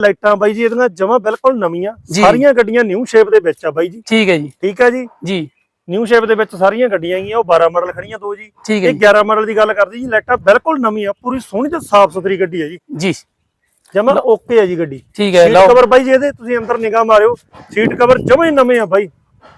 ਲਾਈਟਾਂ ਬਾਈ ਜੀ ਇਹਦੀਆਂ ਜਮਾ ਬਿਲਕੁਲ ਨਵੀਆਂ। ਸਾਰੀਆਂ ਗੱਡੀਆਂ ਨਿਊ ਸ਼ੇਪ ਦੇ ਵਿੱਚ ਆ ਬਾਈ ਜੀ। ਠੀਕ ਹੈ ਜੀ। ਠੀਕ ਹੈ ਜੀ? ਜੀ। ਨਿਊ ਸ਼ੇਪ ਦੇ ਵਿੱਚ ਸਾਰੀਆਂ ਗੱਡੀਆਂ ਹੈਗੀਆਂ ਉਹ 12 ਮਾਡਲ ਖੜੀਆਂ ਦੋ ਜੀ। ਠੀਕ ਹੈ ਇਹ ਜੀ। 11 ਮਾਡਲ ਦੀ ਗੱਲ ਕਰਦੀ ਜੀ ਲਾਈਟਾਂ ਬਿਲਕੁਲ ਨਵੀਂ ਆ ਪੂਰੀ ਸੋਹਣੀ ਤੇ ਸਾਫ਼ ਸੁਥਰੀ ਗੱਡੀ ਹੈ ਜੀ। ਜੀ। ਜਮਾ ਓਕੇ ਹੈ ਜੀ ਗੱਡੀ। ਠੀਕ ਹੈ ਸੀਟ ਲਓ। ਕਵਰ ਬਾਈ ਜੀ ਇਹਦੇ ਤੁਸੀਂ ਅੰਦਰ ਨਿਗਾਹ ਮਾਰਿਓ। ਸੀਟ ਕਵਰ ਜਮਾ ਹੀ ਨਵੇਂ ਆ ਬਾਈ।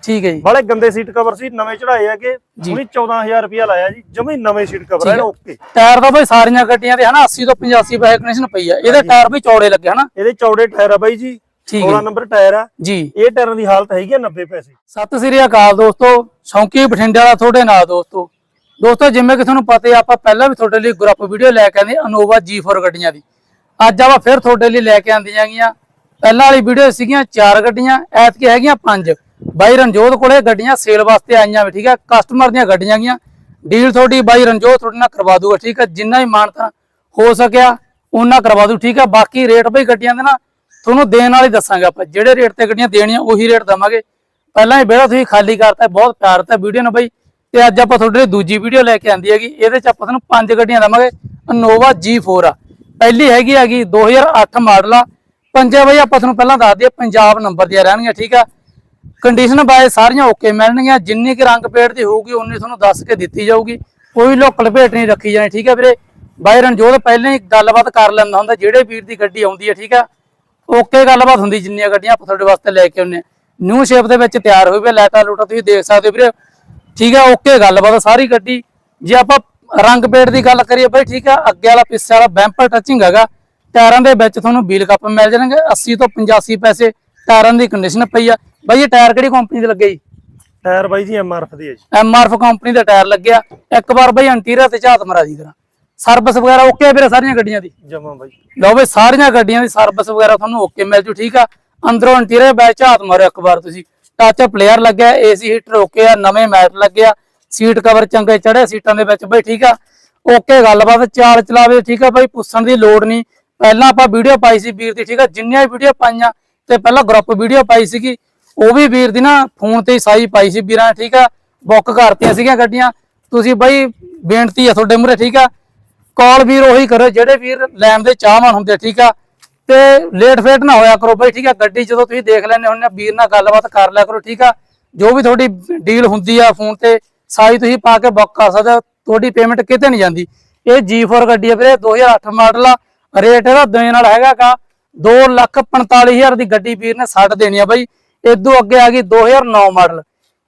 ਠੀਕ ਹੈ ਜੀ। ਬਾਲੇ ਗੰਦੇ ਸੀਟ ਕਵਰ ਸੀ ਨਵੇਂ ਚੜਾਏ ਹੈਗੇ। ਹੁਣੀ 14000 ਰੁਪਇਆ ਲਾਇਆ ਜੀ ਜਮਾ ਨਵੇਂ ਸੀਟ ਕਵਰ ਹੈ। ਓਕੇ ਟਾਇਰ ਤਾਂ ਬਈ ਸਾਰੀਆਂ ਗੱਡੀਆਂ ਦੇ ਹਨਾ 80 ਤੋਂ 85 ਪੈਸੇ ਕੰਡੀਸ਼ਨ ਪਈ ਆ। ਇਹਦੇ ਟਾਇਰ ਵੀ ਚੌੜੇ ਲੱਗੇ ਹਨਾ। ਇਹਦੇ ਚੌੜੇ ਟਾਇਰ ਆ ਬਾਈ ਜੀ ਠੀਕ 16 ਹੈ ਨੰਬਰ ਟਾਇਰ ਆ। ਜੀ। ਇਹ ਟਾਇਰਾਂ ਦੀ ਹਾਲਤ ਹੈਗੀ ਆ 90 ਪੈਸੇ। ਸਤਿ ਸ੍ਰੀ ਅਕਾਲ ਦੋਸਤੋ ਸ਼ੌਂਕੀ ਬਠਿੰਡੇ ਵਾਲਾ ਤੁਹਾਡੇ ਨਾਲ ਦੋਸਤੋ। ਦੋਸਤੋ ਜਿਵੇਂ ਕਿ ਤੁਹਾਨੂੰ ਪਤਾ ਹੈ ਆਪਾਂ ਪਹਿਲਾਂ ਵੀ ਤੁਹਾਡੇ ਲਈ ਗਰੁੱਪ ਵੀਡੀਓ ਲੈ ਕੇ ਆਂਦੇ ਅਨੋਵਾ G4 ਗੱਡੀਆਂ ਦੀ। ਅੱਜ ਆਪਾਂ ਫਿਰ ਤੁਹਾਡੇ ਲਈ ਲੈ ਕੇ ਆਂਦੀਆਂ ਗੀਆਂ। ਪਹਿਲਾਂ ਵਾਲੀ ਵੀਡੀਓ ਸੀਗੀਆਂ ਚਾਰ ਗੱਡੀਆਂ ਐਤਕੀ ਹੈਗੀਆਂ ਪੰਜ। ਬਾਈ ਰਣਜੋਤ ਕੋਲੇ ਗੱਡੀਆਂ ਸੇਲ ਵਾਸਤੇ ਆਈਆਂ ਵੀ, ਠੀਕ ਹੈ ਕਸਟਮਰ ਦੀਆਂ ਗੱਡੀਆਂ ਗੀਆਂ ਡੀਲ ਤੁਹਾਡੀ ਬਾਈ ਰਣਜੋਤ ਤੁਹਾਡੇ ਨਾਲ ਕਰਵਾ ਦੂਗਾ, ਠੀਕ ਹੈ ਜਿੰਨਾ ਹੀ ਮਾਨਤਾ ਹੋ ਸਕਿਆ ਉਹਨਾਂ ਕਰਵਾ ਦੂ, ਠੀਕ ਹੈ ਬਾਕੀ ਰੇਟ ਬਈ ਗੱਡੀਆਂ ਦੇ ਨਾ ਤੁਹਾਨੂੰ ਦੇਣ ਵਾਲੀ ਦੱਸਾਂਗੇ ਆਪਾਂ। ਜਿਹੜੇ ਰੇਟ ਤੇ ਗੱਡੀਆਂ ਦੇਣੀਆਂ, ਉਹੀ ਰੇਟ ਦਵਾਂਗੇ। ਪਹਿਲਾਂ ਹੀ ਵਿਹੜਾ ਤੁਸੀਂ ਖਾਲੀ ਕਰਤਾ, ਬਹੁਤ ਪਿਆਰ ਦਿੱਤਾ ਵੀਡੀਓ ਨੂੰ ਬਈ। ਤੇ ਅੱਜ ਆਪਾਂ ਤੁਹਾਡੇ ਲਈ ਦੂਜੀ ਵੀਡੀਓ ਲੈ ਕੇ ਆਂਦੀ ਹੈਗੀ। ਇਹਦੇ ਚ ਆਪਾਂ ਤੁਹਾਨੂੰ ਪੰਜ ਗੱਡੀਆਂ ਦਵਾਂਗੇ। ਅਨੋਵਾ G4 ਆ। ਪਹਿਲੀ ਹੈਗੀ ਹੈਗੀ 2008 ਮਾਡਲ ਆ। ਪੰਜੇ ਬਈ ਆਪਾਂ ਤੁਹਾਨੂੰ ਪਹਿਲਾਂ ਦੱਸ ਦਈਏ, ਪੰਜਾਬ ਨੰਬਰ ਦੀਆਂ ਰਹਿਣਗੀਆਂ, ਠੀਕ ਆ? ਕੰਡੀਸ਼ਨ ਬਾਏ ਸਾਰੀਆਂ ਓਕੇ ਮਿਲਣਗੀਆਂ, ਜਿੰਨੀ ਕਿ ਰੰਗ ਪੇਟ ਦੀ ਹੋਊਗੀ, ਉਨੀ ਤੁਹਾਨੂੰ ਦੱਸ ਕੇ ਦਿੱਤੀ ਜਾਊਗੀ। ਕੋਈ ਲੋਕਲ ਭੇਟ ਨਹੀਂ ਰੱਖੀ ਜਾਣੀ, ਠੀਕ ਹੈ ਵੀਰੇ? ਬਾਈ ਰਣਜੋਤ ਪਹਿਲਾਂ ਹੀ ਗੱਲਬਾਤ ਕਰ ਲੈਂਦਾ ਹੁੰਦਾ, ਜਿਹੜੇ ਵੀਰ ਦੀ ਗੱਡੀ ਆਉਂਦੀ ਹੈ, ਠੀਕ ਹੈ? ਓਕੇ ਗੱਲਬਾਤ ਹੁੰਦੀ, ਜਿੰਨੀਆਂ ਗੱਡੀਆਂ ਆਪਾਂ ਤੁਹਾਡੇ ਵਾਸਤੇ ਲੈ ਕੇ ਆਉਂਦੇ ਆ ਨਿਊ ਸ਼ੇਪ ਦੇ ਵਿੱਚ ਤਿਆਰ ਹੋਈ ਵੀ ਲੈਟਾ ਲੂਟਾ ਤੁਸੀਂ ਦੇਖ ਸਕਦੇ ਹੋ ਵੀਰੇ। ਠੀਕ ਹੈ ਓਕੇ ਗੱਲਬਾਤ ਸਾਰੀ ਗੱਡੀ। ਜੇ ਆਪਾਂ ਰੰਗ ਪੇਟ ਦੀ ਗੱਲ ਕਰੀਏ ਬਾਈ, ਠੀਕ ਆ ਅੱਗੇ ਵਾਲਾ ਪਿੱਛੇ ਵਾਲਾ ਬੈਂਪਰ ਟੱਚਿੰਗ ਹੈਗਾ, ਟਾਇਰਾਂ ਦੇ ਵਿੱਚ ਤੁਹਾਨੂੰ ਵੀਲ ਕੱਪ ਮਿਲ ਜਾਣਗੇ 80 ਤੋਂ 85 ਪੈਸੇ ਟਾਇਰਾਂ ਦੀ ਕੰਡੀਸ਼ਨ ਪਈ ਆ। ਬਈ ਇਹ ਟਾਇਰ ਕਿਹੜੀ ਕੰਪਨੀ ਦੇ ਲੱਗੇ ਜੀ? ਟਾਇਰ ਬਾਈ ਜੀ ਐਮਆਰਐਫ ਦੇ ਆ ਜੀ। ਐਮਆਰਐਫ ਕੰਪਨੀ ਦਾ ਟਾਇਰ ਲੱਗਿਆ। ਇੱਕ ਵਾਰ ਬਈ ਅੰਟੀਰੀਅਰ ਤੇ ਝਾਤ ਮਰਾ ਦੀ ਕਰਾਂ ਸਰਵਿਸ ਵਗੈਰਾ ਓਕੇ ਆ ਵੀਰੇ ਸਾਰੀਆਂ ਗੱਡੀਆਂ ਦੀ? ਜਮਾ ਬਾਈ। ਲਓ ਬਈ ਸਾਰੀਆਂ ਗੱਡੀਆਂ ਦੀ ਸਰਵਿਸ ਵਗੈਰਾ ਤੁਹਾਨੂੰ ਓਕੇ ਮਿਲ ਜੂ ਠੀਕ ਆ? ਅੰਦਰੋਂ ਇੰਟੀਰੀਅਰ ਬੈਚ ਝਾਤ ਮਾਰੋ ਇੱਕ ਵਾਰ ਤੁਸੀਂ। ਟੱਚ ਪਲੇਅਰ ਲੱਗਿਆ ਏਸੀ ਹੀਟਰ ਓਕੇ ਆ ਨਵੇਂ ਮੈਟ ਲੱਗਿਆ। ਸੀਟ ਕਵਰ ਚੰਗੇ ਚੜੇ ਸੀਟਾਂ ਦੇ ਵਿੱਚ ਬਈ ਠੀਕ ਆ? ਓਕੇ ਗੱਲਬਾਤ ਚਾਲ ਚਲਾਵੇ ਠੀਕ ਆ ਬਈ ਪੁੱਛਣ ਦੀ ਲੋੜ ਨਹੀਂ। ਪਹਿਲਾਂ ਆਪਾਂ ਵੀਡੀਓ ਪਾਈ ਸੀ ਵੀਰ ਦੀ ਠੀਕ ਆ? ਜਿੰਨੀਆਂ ਵੀਡੀਓ ਪਾਈਆਂ ਤੇ ਪਹਿਲਾਂ ਗਰੁੱਪ ਵੀਡੀਓ ਪਾਈ ਸੀਗੀ। ਉਹ ਵੀ ਵੀਰ ਦੀ ਨਾ ਫੋਨ ਤੇ ਹੀ ਸਾਈ ਪਾਈ ਸੀ ਵੀਰਾਂ ਨੇ, ਠੀਕ ਆ? ਬੁੱਕ ਕਰਤੀਆਂ ਸੀਗੀਆਂ ਗੱਡੀਆਂ। ਤੁਸੀਂ ਬਈ ਬੇਨਤੀ ਆ ਤੁਹਾਡੇ ਮੂਹਰੇ ਠੀਕ ਆ? ਕਾਲ ਵੀਰ ਉਹੀ ਕਰੋ ਜਿਹੜੇ ਵੀਰ ਲੈਣ ਦੇ ਚਾਹਵਾਨ ਹੁੰਦੇ ਠੀਕ ਆ? ਤੇ ਲੇਟ ਫੇਟ ਨਾ ਹੋਇਆ ਕਰੋ ਬਈ ਠੀਕ ਆ? ਗੱਡੀ ਜਦੋਂ ਤੁਸੀਂ ਦੇਖ ਲੈਣੇ ਹੁੰਦੇ ਆ ਵੀਰ ਨਾਲ ਗੱਲਬਾਤ ਕਰ ਲਿਆ ਕਰੋ ਠੀਕ ਆ? ਜੋ ਵੀ ਤੁਹਾਡੀ ਡੀਲ ਹੁੰਦੀ ਆ ਫੋਨ ਤੇ ਸਾਈ ਤੁਸੀਂ ਪਾ ਕੇ ਬੁੱਕ ਕਰ ਸਕਦੇ ਹੋ ਤੁਹਾਡੀ ਪੇਮੈਂਟ ਕਿਤੇ ਨਹੀਂ ਜਾਂਦੀ। ਇਹ G4 ਗੱਡੀ ਆ ਵੀਰੇ 2008 ਮਾਡਲ ਆ। ਰੇਟ ਇਹਦਾ ਦੇਣ ਨਾਲ ਹੈਗਾਗਾ 245000 ਦੀ ਗੱਡੀ ਵੀਰ ਨੇ ਛੱਡ ਦੇਣੀ ਆ ਬਈ। ਇਦੋਂ ਅੱਗੇ ਆ ਗਈ 2009 ਮਾਡਲ।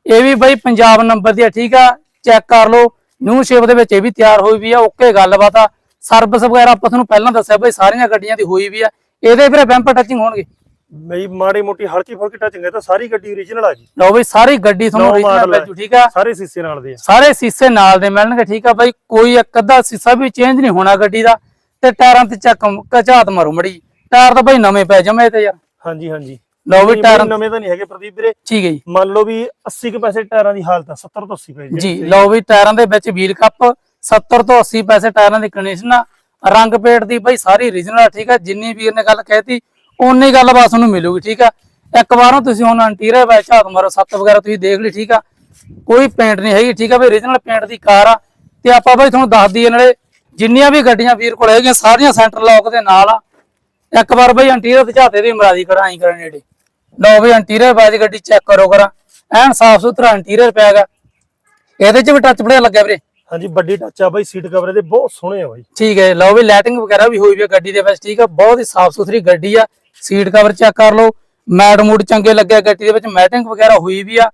ਇਹ ਵੀ ਬਈ ਪੰਜਾਬ ਨੰਬਰ ਦੀ ਆ ਠੀਕ ਆ? ਚੈੱਕ ਕਰ ਲਓ। ਨਿਊ ਸ਼ੇਪ ਦੇ ਵਿੱਚ ਇਹ ਵੀ ਤਿਆਰ ਹੋਈ ਵੀ ਆ ਓਕੇ ਗੱਲਬਾਤ ਆ। ਸਰਵਿਸ ਵਗੈਰਾ ਆਪਾਂ ਤੁਹਾਨੂੰ ਪਹਿਲਾਂ ਦੱਸਿਆ ਬਈ ਸਾਰੀਆਂ ਗੱਡੀਆਂ ਦੀ ਹੋਈ ਵੀ ਆ। ਇਹਦੇ ਵੀਰੇ ਬੈਂਪਰ ਟੱਚਿੰਗ ਹੋਣਗੇ। ਬਈ ਮਾੜੀ ਮੋਟੀ ਹਲਕੀ ਫੁਲਕੀ ਟੱਚਿੰਗ ਹੈ ਤਾਂ ਸਾਰੀ ਗੱਡੀ ਓਰੀਜਨਲ ਆ ਜੀ। ਲਓ ਬਈ ਸਾਰੀ ਗੱਡੀ ਤੁਹਾਨੂੰ model ਮਿਲ। ਜੂ ਠੀਕ ਆ? ਸਾਰੇ ਸੀਸੇ ਨਾਲ ਦੇ ਆ। ਸਾਰੇ ਸੀਸੇ ਨਾਲ ਦੇ ਮਿਲਣਗੇ ਠੀਕ ਆ ਬਾਈ? ਕੋਈ ਇੱਕ ਅੱਧਾ ਸੀਸਾ ਵੀ ਚੇਂਜ ਨਹੀਂ ਹੋਣਾ ਗੱਡੀ ਦਾ। ਤੇ ਟਾਇਰਾਂ ਤੇ ਚੱਕ ਕਚਾਤ ਮਾਰੋ ਮੜੀ ਟਾਇਰ ਤਾਂ ਬਾਈ ਨਵੇਂ ਪੈ ਜਮੇ ਤੇ ਯਾਰ। ਹਾਂਜੀ ਹਾਂਜੀ। ਲਓ ਵੀ ਟਾਇਰ ਨਵੇਂ ਤਾਂ ਨਹੀਂ ਹੈਗੇ ਪ੍ਰਦੀਪ ਵੀਰੇ। ਠੀਕ ਹੈ ਜੀ। ਮੰਨ ਲਓ ਵੀ 80 ਕੁ ਪੈਸੇ ਟਾਇਰਾਂ ਦੀ ਹਾਲਤ ਆ 70 ਤੋਂ 80 ਪੈਸੇ ਜੀ ਲਓ ਵੀ ਟਾਇਰਾਂ ਦੇ ਵਿੱਚ ਵੀਲ ਕੱਪ 70 ਤੋਂ 80 ਪੈਸੇ ਟਾਇਰਾਂ ਦੀ ਕੰਡੀਸ਼ਨ ਆ। ਰੰਗ ਪੇਟ ਦੀ ਬਾਈ ਸਾਰੀ ਓਰੀਜਨਲ ਠੀਕ ਆ। ਜਿੰਨੀ ਵੀਰ ਨੇ ਗੱਲ ਕਹਿਤੀ ਓਨੀ ਗੱਲ ਬਾਤ ਤੁਹਾਨੂੰ ਮਿਲੂਗੀ ਠੀਕ ਆ। ਇੱਕ ਵਾਰ ਤੁਸੀਂ ਹੁਣ ਇੰਟੀਰੀਅਰ ਵਿੱਚ ਹੱਥ ਮਾਰੋ ਸੱਤ ਵਗੈਰਾ ਤੁਸੀਂ ਦੇਖ ਲਈ ਠੀਕ ਆ। ਕੋਈ ਪੇਂਟ ਨਹੀਂ ਹੈਗੀ ਠੀਕ ਆ ਬਈ ਓਰੀਜਨਲ ਪੇਂਟ ਦੀ ਕਾਰ ਆ। ਤੇ ਆਪਾਂ ਬਾਈ ਤੁਹਾਨੂੰ ਦੱਸ ਦਈਏ ਨਾਲੇ ਜਿੰਨੀਆਂ ਵੀ ਗੱਡੀਆਂ ਵੀਰ ਕੋਲ ਹੈਗੀਆਂ ਸਾਰੀਆਂ ਸੈਂਟਰ ਲੌਕ ਦੇ ਨਾਲ ਆ। ਇੱਕ ਵਾਰ ਬਈ ਇੰਟੀਰੀਅਰ ਤੇ ਝਾਤੇ ਦੀ ਮਰਾਦੀ ਕਢਾਈ ਕਰਨ ਨੇੜੇ। ਲਓ ਬਈ ਇੰਟੀਰੀਅਰ ਬਾਜ ਗੱਡੀ ਚੈੱਕ ਕਰੋ ਕਰਾਂ। ਐਨ ਸਾਫ਼ ਸੁਥਰਾ ਇੰਟੀਰੀਅਰ ਪਿਆ ਹੈਗਾ। ਇਹਦੇ 'ਚ ਵੀ ਟੱਚ ਬੜਿਆ ਲੱਗਿਆ ਵੀਰੇ। ਹਾਂਜੀ ਵੱਡੀ ਟੱਚ ਆ ਬਾਈ ਸੀਟ ਕਵਰ ਦੇ ਬਹੁਤ ਸੋਹਣੇ ਆ ਬਾਈ। ਠੀਕ ਹੈ ਲਓ ਵੀ ਲਾਈਟਿੰਗ ਵਗੈਰਾ ਵੀ ਹੋਈ ਵੀ ਗੱਡੀ ਦੇ ਵਿੱਚ ਠੀਕ ਹੈ ਬਹੁਤ ਹੀ ਸਾਫ਼ ਸੁਥਰੀ ਗੱਡੀ ਆ। ਸੀਟ ਕਵਰ ਚੈੱਕ ਕਰ ਲਓ। ਮੈਟ ਮੂਡ ਚੰਗੇ ਲੱਗਿਆ ਗੱਡੀ ਦੇ ਵਿੱਚ ਮੈਟਿੰਗ ਵਗੈਰਾ ਹੋਈ ਵੀ ਆ।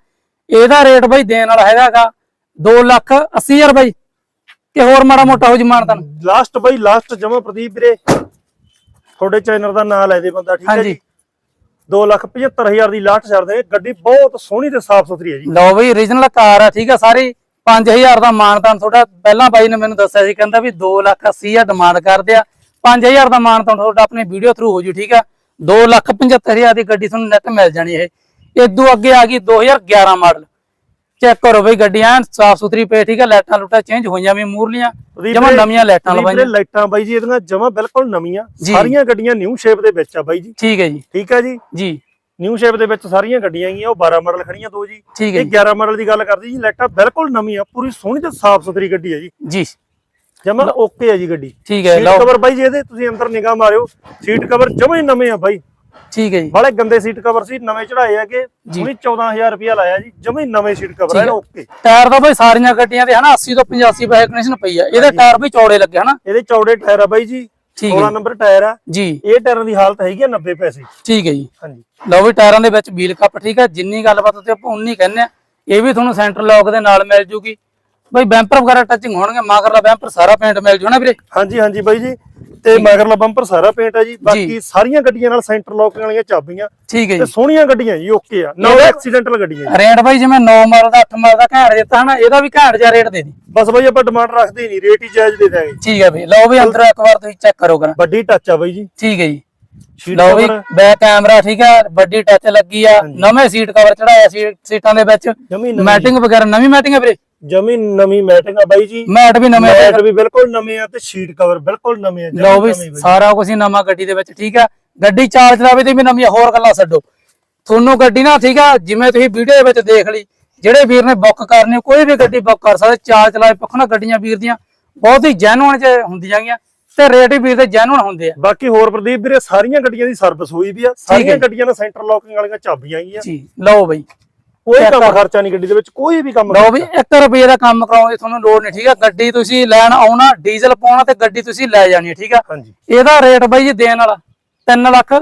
ਇਹਦਾ ਰੇਟ ਬਾਈ ਦੇਣ ਵਾਲਾ ਹੈਗਾਗਾ 2 ਲੱਖ 80 ਹਜ਼ਾਰ ਬਾਈ। ਕਿ ਹੋਰ ਮਾੜਾ ਮੋਟਾ ਹੋ ਜਮਾਨ ਤਾਂ ਲਾਸਟ ਬਾਈ ਲਾਸਟ ਜਮਾ ਪ੍ਰਦੀਪ ਵੀਰੇ। ਤੁਹਾਡੇ ਚੈਨਲ ਦਾ ਨਾਮ ਲੈ ਦੇ ਬੰਦਾ ਠੀਕ ਹੈ। ਜੀ। 275000 ਦੀ ਲਾਸਟ ਛੱਡਦੇ ਆ। ਗੱਡੀ ਬਹੁਤ ਸੋਹਣੀ ਤੇ ਸਾਫ਼ ਸੁਥਰੀ ਹੈ ਜੀ। ਲਓ ਬਈ origignal ਕਾਰ ਆ, ਠੀਕ ਆ ਸਾਰੀ। 5000 ਦਾ ਮਾਨਤਾਨ ਤੁਹਾਡਾ। ਪਹਿਲਾਂ ਬਾਈ ਨੇ ਮੈਨੂੰ ਦੱਸਿਆ ਸੀ, ਕਹਿੰਦਾ ਵੀ 2 ਲੱਖ 80 ਹਜ਼ਾਰ ਡਿਮਾਂਡ ਕਰਦੇ ਆ। 5000 ਦਾ ਮਾਨਤਾਨ ਤੁਹਾਡਾ ਆਪਣੇ ਵੀਡੀਓ ਥਰੂ ਹੋ ਜੂ, ਠੀਕ ਆ। 2 ਲੱਖ 75000 ਦੀ ਗੱਡੀ ਤੁਹਾਨੂੰ ਨੈਟ ਮਿਲ ਜਾਣੀ ਇਹ। ਇਦੋਂ ਅੱਗੇ ਆ ਗਈ 2011 ਮਾਡਲ ਚੈੱਕ ਕਰੋ ਬਈ ਗੱਡੀ ਐਨ ਸਾਫ਼ ਸੁਥਰੀ ਪਈ ਠੀਕ ਆ ਲਾਈਟਾਂ ਲੂਟਾਂ ਚੇਂਜ ਹੋਈਆਂ ਵੀ ਮੂਰਲੀਆਂ ਜਮਾਂ ਨਵੀਆਂ ਲਾਈਟਾਂ ਲਵਾਈਆਂ। ਲਾਈਟਾਂ ਬਾਈ ਜੀ ਇਹਦੀਆਂ ਜਮਾ ਬਿਲਕੁਲ ਨਵੀਆਂ। ਸਾਰੀਆਂ ਗੱਡੀਆਂ ਨਿਊ ਸ਼ੇਪ ਦੇ ਵਿੱਚ ਆ ਬਾਈ ਜੀ। ਠੀਕ ਹੈ ਜੀ। ਠੀਕ ਹੈ ਜੀ? ਜੀ। ਨਿਊ ਸ਼ੇਪ ਦੇ ਵਿੱਚ ਸਾਰੀਆਂ ਗੱਡੀਆਂ ਹੈਗੀਆਂ ਉਹ 12 ਮਾਡਲ ਖੜੀਆਂ ਦੋ ਜੀ। ਹੈ ਇਹ ਜੀ। 11 ਮਾਡਲ ਦੀ ਗੱਲ ਕਰਦੀ ਜੀ ਲਾਈਟਾਂ ਬਿਲਕੁਲ ਨਵੀਂ ਆ ਪੂਰੀ ਸੋਹਣੀ ਤੇ ਸਾਫ਼ ਸੁਥਰੀ ਗੱਡੀ ਹੈ ਜੀ। ਜੀ। ਜਮਾ ਓਕੇ ਆ ਜੀ ਗੱਡੀ। ਠੀਕ ਹੈ ਸੀਟ ਲਓ। ਕਵਰ ਬਾਈ ਜੀ ਇਹਦੇ ਤੁਸੀਂ ਅੰਦਰ ਨਿਗਾਹ ਮਾਰਿਓ। ਸੀਟ ਕਵਰ ਜਮਾ ਹੀ ਨਵੇਂ ਆ ਬਾਈ। ਠੀਕ ਹੈ ਜੀ। ਬਾਲੇ ਗੰਦੇ ਸੀਟ ਕਵਰ ਸੀ ਨਵੇਂ ਚੜਾਏ ਹੈਗੇ। ਹੁਣੀ 14000 ਰੁਪਇਆ ਲਾਇਆ ਜੀ ਜਮਾ ਨਵੇਂ ਸੀਟ ਕਵਰ ਹੈ। ਓਕੇ ਟਾਇਰ ਤਾਂ ਬਈ ਸਾਰੀਆਂ ਗੱਡੀਆਂ ਦੇ ਹਨਾ 80 ਤੋਂ 85 ਪੈਸੇ ਕੰਡੀਸ਼ਨ ਪਈ ਆ। ਇਹਦੇ ਟਾਇਰ ਵੀ ਚੌੜੇ ਲੱਗੇ ਹਨਾ। ਇਹਦੇ ਚੌੜੇ ਟਾਇਰ ਆ ਬਾਈ ਜੀ ਠੀਕ ਹੈ 16 ਨੰਬਰ ਟਾਇਰ ਆ। ਜੀ। ਇਹ ਟਾਇਰਾਂ ਦੀ ਹਾਲਤ ਹੈਗੀ ਆ 90 ਪੈਸੇ। ਠੀਕ ਹੈ ਜੀ। ਹਾਂਜੀ। ਲਓ ਵੀ ਟਾਇਰਾਂ ਦੇ ਵਿੱਚ ਵੀਲ ਕੱਪ ਠੀਕ ਹੈ ਜਿੰਨੀ ਗੱਲਬਾਤ ਉੱਤੇ ਆਪਾਂ ਉਨੀ ਕਹਿੰਦੇ ਆ। ਇਹ ਵੀ ਤੁਹਾਨੂੰ ਸੈਂਟਰ ਲੌਕ ਦੇ ਨਾਲ ਮਿਲ ਜੂਗੀ। ਬਈ ਬੈਂਪਰ ਵਗੈਰਾ ਟੱਚਿੰਗ ਹੋਣਗੇ ਮਗਰਲਾ ਬੈਂਪਰ ਸਾਰਾ ਪੇਂਟ ਮਿਲ ਜੂ ਨਾ ਵੀਰੇ। ਹਾਂਜੀ ਹਾਂਜੀ ਬਾਈ ਜੀ। ਤੇ ਮਗਰਲਾ ਬੰਪਰ ਸਾਰਾ ਪੇਂਟ ਆ ਜੀ ਬਾਕੀ ਸਾਰੀਆਂ ਗੱਡੀਆਂ ਨਾਲ ਸੈਂਟਰ ਲੌਕ ਵਾਲੀਆਂ ਚਾਬੀਆਂ ਠੀਕ ਹੈ ਤੇ ਜੀ ਸੋਹਣੀਆਂ ਗੱਡੀਆਂ ਜੀ ਓਕੇ ਆ ਨੋ ਐਕਸੀਡੈਂਟਲ ਗੱਡੀਆਂ ਜੀ ਰੇਟ ਬਾਈ ਜਿਵੇਂ 9 ਮਾਡਲ ਦਾ 8 ਮਾਡਲ ਦਾ ਘੈਂਟ ਦਿੱਤਾ ਹਨਾ ਇਹਦਾ ਵੀ ਘੈਂਟ ਜਿਹਾ ਰੇਟ ਦੇ ਦੀ ਬਸ ਬਾਈ ਆਪਾਂ ਡਿਮਾਂਡ ਰੱਖਦੇ ਨਹੀਂ ਰੇਟ ਹੀ ਜਾਇਜ਼ ਦੇ ਦਾਂਗੇ ਠੀਕ ਹੈ ਬਈ ਲਓ ਵੀ ਅੰਦਰ ਇੱਕ ਵਾਰ ਤੁਸੀਂ ਚੈੱਕ ਕਰੋ ਕਰਾਂ ਵੱਡੀ ਟੱਚ ਆ ਬਾਈ ਜੀ ਠੀਕ ਹੈ ਜੀ ਲਓ ਵੀ ਬੈਕ ਕੈਮਰਾ ਠੀਕ ਹੈ ਵੱਡੀ ਟੱਚ ਲੱਗੀ ਆ ਨਵੇਂ ਸੀਟ ਕਵਰ ਚੜਾਇਆ ਸੀ ਸੀਟਾਂ ਦੇ ਵਿੱਚ ਮੈਟਿੰਗ ਵਗੈਰਾ ਨਵੀਂ ਮੈਟਿੰਗ ਹੈ ਵੀਰੇ ਜਮੀ ਨਵੀਂ ਮੈਟਿੰਗ ਆ ਬਾਈ ਜੀ। ਮੈਟ ਵੀ ਨਵੇਂ ਮੈਟ ਵੀ ਬਿਲਕੁਲ ਨਵੇਂ ਆ ਤੇ ਸ਼ੀਟ ਕਵਰ ਬਿਲਕੁਲ ਨਵੇਂ ਆ ਜਮੀ ਲਓ ਵੀ ਨਵੇਂ ਬਾਈ। ਸਾਰਾ ਕੁਝ ਹੀ ਨਵਾਂ ਗੱਡੀ ਦੇ ਵਿੱਚ ਠੀਕ ਆ? ਗੱਡੀ ਚਾਰ ਚਲਾਵੇ ਤੇ ਵੀ ਨਵੀਆਂ ਹੋਰ ਗੱਲਾਂ ਛੱਡੋ। ਤੁਹਾਨੂੰ ਗੱਡੀ ਨਾ ਠੀਕ ਆ? ਜਿਵੇਂ ਤੁਸੀਂ ਵੀਡੀਓ ਦੇ ਵਿੱਚ ਦੇਖ ਲਈ ਜਿਹੜੇ ਵੀਰ ਨੇ ਬੁੱਕ ਕਰਨੀ ਆ, ਕੋਈ ਵੀ ਗੱਡੀ ਬੁੱਕ ਕਰ ਸਕਦੇ ਚਾਰ ਚਲਾਵੇ ਪੱਖੋਂ ਨਾ ਗੱਡੀਆਂ ਵੀਰ ਦੀਆਂ। ਬਹੁਤ ਹੀ ਜੈਨੂਅਨ ਚ ਹੁੰਦੀਆਂ ਗੀਆਂ ਤੇ ਰੇਟ ਵੀ ਵੀਰ ਦੇ ਜੈਨੂਅਨ ਹੁੰਦੇ ਆ। ਬਾਕੀ ਹੋਰ ਪ੍ਰਦੀਪ ਵੀਰੇ ਸਾਰੀਆਂ ਗੱਡੀਆਂ ਦੀ ਸਰਵਿਸ ਹੋਈ ਵੀ ਆ। ਸਾਰੀਆਂ ਗੱਡੀਆਂ ਨਾਲ ਸੈਂਟਰ ਲੌਕਿੰਗ ਵਾਲੀਆਂ ਚਾਬੀਆਂ ਹੈਗੀਆਂ ਜੀ ਲਓ ਬਈ। ਕੋਈ ਕੰਮ ਖਰਚਾ ਨਹੀਂ ਗੱਡੀ ਦੇ ਵਿੱਚ ਕੋਈ ਵੀ ਕੰਮ ਲਓ ਵੀ 1 ਰੁਪਏ ਦਾ ਕੰਮ ਕਰਾਉਣ ਦੀ ਤੁਹਾਨੂੰ ਲੋੜ ਨਹੀਂ ਠੀਕ ਆ? ਗੱਡੀ ਤੁਸੀਂ ਲੈਣ ਆਉਣਾ ਡੀਜ਼ਲ ਪਾਉਣਾ ਤੇ ਗੱਡੀ ਤੁਸੀਂ ਲੈ ਜਾਣੀ ਹੈ ਠੀਕ ਆ? ਇਹਦਾ ਰੇਟ ਬਾਈ ਜੀ ਦੇਣ ਵਾਲਾ 3 ਲੱਖ।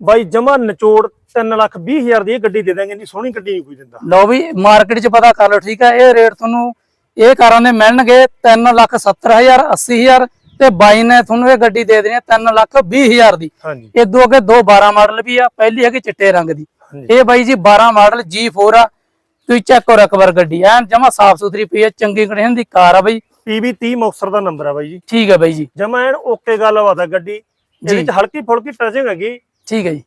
ਬਾਈ ਜਮਾ ਨਿਚੋੜ 3 ਲੱਖ 20 ਹਜ਼ਾਰ ਦੀ ਇਹ ਗੱਡੀ ਦੇ ਦਾਂਗੇ ਨਹੀਂ ਸੋਹਣੀ ਗੱਡੀ ਨਹੀਂ ਕੋਈ ਦਿੰਦਾ। ਲਓ ਵੀ ਮਾਰਕੀਟ 'ਚ ਪਤਾ ਕਰ ਲਓ ਠੀਕ ਆ? ਇਹ ਰੇਟ ਤੁਹਾਨੂੰ ਇਹ ਕਾਰਾਂ ਦੇ ਮਿਲਣਗੇ 3 ਲੱਖ 70 ਹਜ਼ਾਰ 80 ਹਜ਼ਾਰ ਤੇ ਬਾਈ ਨੇ ਤੁਹਾਨੂੰ ਇਹ ਗੱਡੀ ਦੇ ਦੇਣੀ ਹੈ 3 ਲੱਖ 20 ਹਜ਼ਾਰ ਦੀ। ਹਾਂਜੀ। ਇਦੋਂ ਅੱਗੇ ਦੋ 12 ਮਾਡਲ ਵੀ ਆ ਪਹਿਲੀ ਹੈਗੀ ਚਿੱਟੇ ਰੰਗ ਦੀ। ਇਹ ਬਾਈ ਜੀ 12 ਮਾਡਲ G4 ਆ। ਤੁਸੀਂ ਚੈੱਕ ਕਰੋ ਇੱਕ ਵਾਰ ਗੱਡੀ ਐਨ ਜਮਾ ਸਾਫ਼ ਸੁਥਰੀ ਪਈ ਹੈ ਚੰਗੀ ਕੰਡੀਸ਼ਨ ਦੀ ਕਾਰ ਆ ਬਾਈ। 30 ਮੁਕਤਸਰ ਦਾ ਨੰਬਰ ਆ ਬਾਈ ਜੀ। ਠੀਕ ਹੈ ਬਾਈ ਜੀ। ਜਮਾ ਐਨ ਓਕੇ ਗੱਲ ਬਾਤ ਆ ਗੱਡੀ। ਇਹਦੇ। ਵਿੱਚ ਹਲਕੀ ਫੁਲਕੀ ਟਚਿੰਗ ਹੈਗੀ। ਠੀਕ ਹੈ ਜੀ।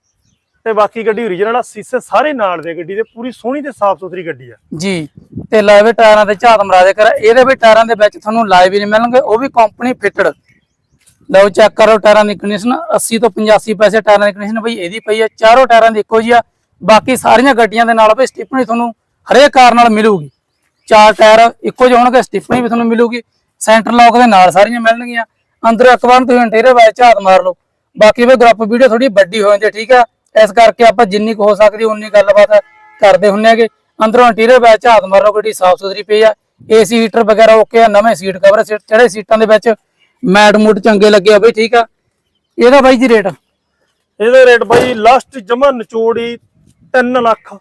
ਤੇ ਬਾਕੀ ਗੱਡੀ ਓਰੀਜਨਲ ਆ ਸੀਸੇ ਸਾਰੇ ਨਾਲ ਦੇ ਗੱਡੀ ਦੇ ਪੂਰੀ ਸੋਹਣੀ ਤੇ ਸਾਫ਼ ਸੁਥਰੀ ਗੱਡੀ ਆ। ਜੀ। ਤੇ ਲਾਈਵ ਟਾਇਰਾਂ ਤੇ ਝਾਤ ਮਰਾ ਦੇ ਕਰ ਇਹਦੇ ਵੀ ਟਾਇਰਾਂ ਦੇ ਵਿੱਚ ਤੁਹਾਨੂੰ ਲਾਈਵ ਹੀ ਨਹੀਂ ਮਿਲਣਗੇ ਉਹ ਵੀ ਕੰਪਨੀ ਫਿਟਡ ਲਓ ਚੈੱਕ ਕਰੋ ਟਾਇਰਾਂ ਦੀ ਕੰਡੀਸ਼ਨ 80 ਤੋਂ 85 ਪੈਸੇ ਟਾਇਰਾਂ ਦੀ ਕੰਡੀਸ਼ਨ ਬਈ ਇਹਦੀ ਪਈ ਹੈ ਚਾਰੋਂ ਟਾਇਰਾਂ ਦੀ ਇੱਕੋ ਜੀ ਆ। ਬਾਕੀ ਸਾਰੀਆਂ ਗੱਡੀਆਂ ਦੇ ਨਾਲ ਬਈ ਸਟਿਪਣੀ ਤੁਹਾਨੂੰ ਹਰੇਕ ਕਾਰ ਨਾਲ ਮਿਲੂਗੀ। ਚਾਰ ਟਾਇਰ ਇੱਕੋ ਜਿਹੇ ਹੋਣਗੇ ਸਟਿਪਣੀ ਵੀ ਤੁਹਾਨੂੰ ਮਿਲੂਗੀ। ਸੈਂਟਰ ਲੌਕ ਦੇ ਨਾਲ ਸਾਰੀਆਂ ਮਿਲਣਗੀਆਂ। ਅੰਦਰੋਂ ਇੱਕ ਵਾਰ ਤੁਸੀਂ ਇੰਟੀਰੀਅਰ ਵਾਇਰ ਝਾਤ ਮਾਰ ਲਓ। ਬਾਕੀ ਵੀ ਗਰੁੱਪ ਵੀਡੀਓ ਥੋੜੀ ਵੱਡੀ ਹੋ ਜਾਂਦੀ ਹੈ, ਠੀਕ ਆ? ਇਸ ਕਰਕੇ ਆਪਾਂ ਜਿੰਨੀ ਕੁ ਹੋ ਸਕਦੀ, ਉਨੀ ਗੱਲਬਾਤ ਕਰਦੇ ਹੁੰਨੇ ਆਗੇ ਅੰਦਰੋਂ ਇੰਟੀਰੀਅਰ ਵਾਇਰ ਝਾਤ ਮਾਰ ਲਓ, ਗੱਡੀ ਸਾਫ਼ ਸੁਥਰੀ ਪਈ ਆ। ਏਸੀ ਹੀਟਰ ਵਗੈਰਾ ਓਕੇ ਆ, ਨਵੇਂ ਸੀਟ ਕਵਰ ਚੜੇ ਸੀਟਾਂ ਦੇ ਵਿੱਚ ਮੈਟ ਮੂਟ ਚੰਗੇ ਲੱਗੇ ਆ ਬਈ, ਠੀਕ ਆ? ਇਹਦਾ ਬਾਈ ਜੀ ਰੇਟ ਇਹਦਾ ਰੇਟ ਬਾਈ ਲਾਸਟ ਜਮਾ ਨਿਚੋੜੀ 3 ਲੱਖ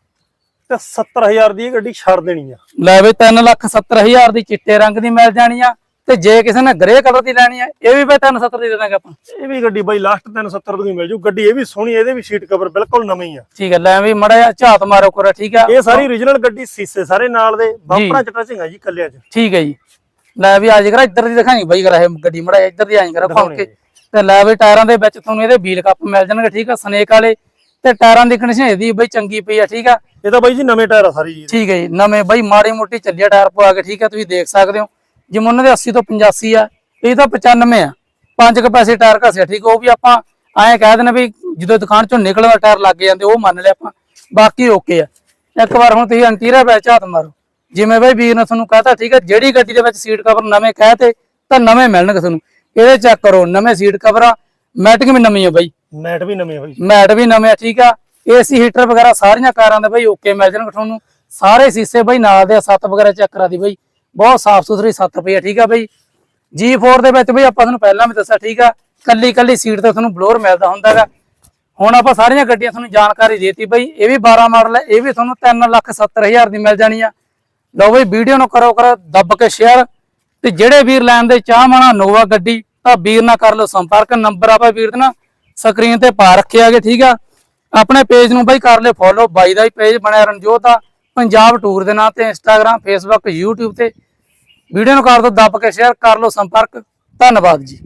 ਤੇ 70000 ਦੀ ਇਹ ਗੱਡੀ ਛੱਡ ਦੇਣੀ ਆ। ਲੈ ਬਈ 3 ਲੱਖ 70 ਹਜ਼ਾਰ ਦੀ ਚਿੱਟੇ ਰੰਗ ਦੀ ਮਿਲ ਜਾਣੀ ਆ ਤੇ ਜੇ ਕਿਸੇ ਨੇ ਗ੍ਰੇ ਕਲਰ ਦੀ ਲੈਣੀ ਆ ਇਹ ਵੀ ਬਈ 370 ਦੀ ਦੇ ਦਾਂਗੇ ਆਪਾਂ। ਇਹ ਵੀ ਗੱਡੀ ਬਾਈ ਲਾਸਟ 370 ਦੀ ਮਿਲ ਜੂ। ਗੱਡੀ ਇਹ ਵੀ ਸੋਹਣੀ ਇਹਦੇ ਵੀ ਸੀਟ ਕਵਰ ਬਿਲਕੁਲ ਨਵੇਂ ਹੀ ਆ। ਠੀਕ ਹੈ ਲੈ ਵੀ ਮੜਾ ਜਿਹਾ ਝਾਤ ਮਾਰੋ ਕੋਰਾ ਠੀਕ ਆ। ਇਹ ਸਾਰੀ ਓਰੀਜਨਲ ਗੱਡੀ ਸੀਸੇ ਸਾਰੇ ਨਾਲ ਦੇ ਬੰਪਰਾਂ ਚ ਟਚਿੰਗ ਆ ਜੀ ਕੱਲਿਆਂ ਚ। ਠੀਕ ਹੈ ਜੀ। ਲੈ ਵੀ ਅੱਜ ਕਰਾ ਇੱਧਰ ਦੀ ਦਿਖਾਈ ਬਾਈ ਕਰਾ ਇਹ ਗੱਡੀ ਮੜਾ ਇੱਧਰ ਦੀ ਆਈ ਕਰਾ ਫੜ ਕੇ ਤੇ ਲੈ ਵੀ ਟਾਇਰਾਂ ਦੇ ਵਿੱਚ ਤੁਹਾਨੂੰ ਇਹਦੇ ਵੀਲ ਕੱਪ ਮਿਲ ਜਾਣਗੇ ਠੀਕ ਆ ਸਨੇਕ ਵਾਲੇ ਤੇ ਟਾਇਰਾਂ ਦੀ ਕੰਡੀਸ਼ਨ ਇਹਦੀ ਬਈ ਚੰਗੀ ਪਈ ਆ ਠੀਕ ਆ? ਇਹ ਤਾਂ ਬਾਈ ਜੀ ਨਵੇਂ ਟਾਇਰ ਆ ਸਾਰੀ ਜੀ ਠੀਕ ਹੈ ਜੀ ਨਵੇਂ ਬਾਈ ਮਾੜੀ ਮੋਟੀ ਚੱਲਿਆ ਟਾਇਰ ਪਵਾ ਕੇ ਠੀਕ ਆ? ਤੁਸੀਂ ਦੇਖ ਸਕਦੇ ਹੋ। ਜਿਵੇਂ ਉਹਨਾਂ ਦੇ 80 ਤੋਂ 85 ਆ ਇਹ ਤਾਂ 95 ਆ। ਪੰਜ ਕੁ ਪੈਸੇ ਟਾਇਰ ਘਸਿਆ ਠੀਕ ਆ, ਉਹ ਵੀ ਆਪਾਂ ਐਂ ਕਹਿ ਦਿੰਦੇ ਵੀ ਜਦੋਂ ਦੁਕਾਨ ਚੋਂ ਨਿਕਲਣ ਦਾ ਟਾਇਰ ਲੱਗ ਜਾਂਦੇ ਉਹ ਮੰਨ ਲਿਆ ਆਪਾਂ। ਬਾਕੀ ਓਕੇ ਆ। ਇੱਕ ਵਾਰ ਹੁਣ ਤੁਸੀਂ ਅੰਟੀਰਾ ਵਿੱਚ ਹੱਥ ਮਾਰੋ। ਜਿਵੇਂ ਬਾਈ ਵੀਰ ਨੇ ਤੁਹਾਨੂੰ ਕਹਤਾ ਠੀਕ ਆ? ਜਿਹੜੀ ਗੱਡੀ ਦੇ ਵਿੱਚ ਸੀਟ ਕਵਰ ਨਵੇਂ ਕਹਤੇ ਤਾਂ ਨਵੇਂ ਮਿਲਣਗੇ ਤੁਹਾਨੂੰ। ਇਹਦੇ ਚੈੱਕ ਕਰੋ ਨਵੇਂ ਸੀਟ ਕਵਰ ਆ। ਮੈਟਿੰਗ ਵੀ ਨਵੀਂ ਆ ਬਾਈ? ਮੈਟ ਵੀ ਨਵੇਂ ਬਾਈ। ਮੈਟ ਵੀ ਨਵੇਂ ਆ ਠੀਕ ਆ। ਏਸੀ ਹੀਟਰ ਵਗੈਰਾ ਸਾਰੀਆਂ ਕਾਰਾਂ ਦੇ ਬਈ ਓਕੇ ਮਿਲ ਜਾਣਗੇ ਤੁਹਾਨੂੰ। ਸਾਰੇ ਸੀਸੇ ਬਈ ਨਾਲ ਦੇ ਆ, ਸੱਤ ਵਗੈਰਾ ਚੈੱਕ ਕਰਾ ਦੀ ਬਈ। ਬਹੁਤ ਸਾਫ਼ ਸੁਥਰੀ ਸੱਤ ਪਈ ਆ ਠੀਕ ਆ ਬਈ। G4 ਦੇ ਵਿੱਚ ਬਈ ਆਪਾਂ ਤੁਹਾਨੂੰ ਪਹਿਲਾਂ ਵੀ ਦੱਸਿਆ ਠੀਕ ਆ। ਕੱਲੀ ਕੱਲੀ ਸੀਟ ਤੇ ਤੁਹਾਨੂੰ ਬਲੋਰ ਮਿਲਦਾ ਹੁੰਦਾਗਾ ਹੁਣ ਆਪਾਂ ਸਾਰੀਆਂ ਗੱਡੀਆਂ ਤੁਹਾਨੂੰ ਜਾਣਕਾਰੀ ਦੇਤੀ ਬਈ। ਇਹ ਵੀ 12 ਮਾਡਲ ਹੈ ਇਹ ਵੀ ਤੁਹਾਨੂੰ 3 ਲੱਖ 70 ਹਜ਼ਾਰ ਦੀ ਮਿਲ ਜਾਣੀ ਆ। ਲਓ ਬਈ ਵੀਡੀਓ ਨੂੰ ਕਰੋ ਕਰੋ ਦੱਬ ਕੇ ਸ਼ੇਅਰ ਤੇ ਜਿਹੜੇ ਵੀਰ ਲੈਣ ਦੇ ਚਾਹ ਮਾਣਾ ਨੋਵਾ ਗੱਡੀ ਤਾਂ ਵੀਰ ਨਾਲ ਕਰ ਲਓ ਸੰਪਰਕ, ਨੰਬਰ ਆਪਾਂ ਵੀਰ ਦਾ ਨਾ ਸਕਰੀਨ ਤੇ ਪਾ ਰੱਖੇ ਆਗੇ ਠੀਕ ਆ? ਆਪਣੇ ਪੇਜ ਨੂੰ ਬਾਈ ਕਰ ਲਿਓ ਫੋਲੋ ਬਾਈ ਦਾ ਹੀ ਪੇਜ ਬਣਿਆ, ਰਣਜੋਤ ਆ ਪੰਜਾਬ ਟੂਰ ਦੇ ਨਾਂ ਤੇ ਇੰਸਟਾਗ੍ਰam ਫੇਸਬੁੱਕ YouTube ਤੇ। ਵੀਡੀਓ ਨੂੰ ਕਰ ਦਿਓ, ਦੱਬ ਕੇ ਸ਼ੇਅਰ ਕਰ ਲਓ ਸੰਪਰਕ। ਧੰਨਵਾਦ ਜੀ।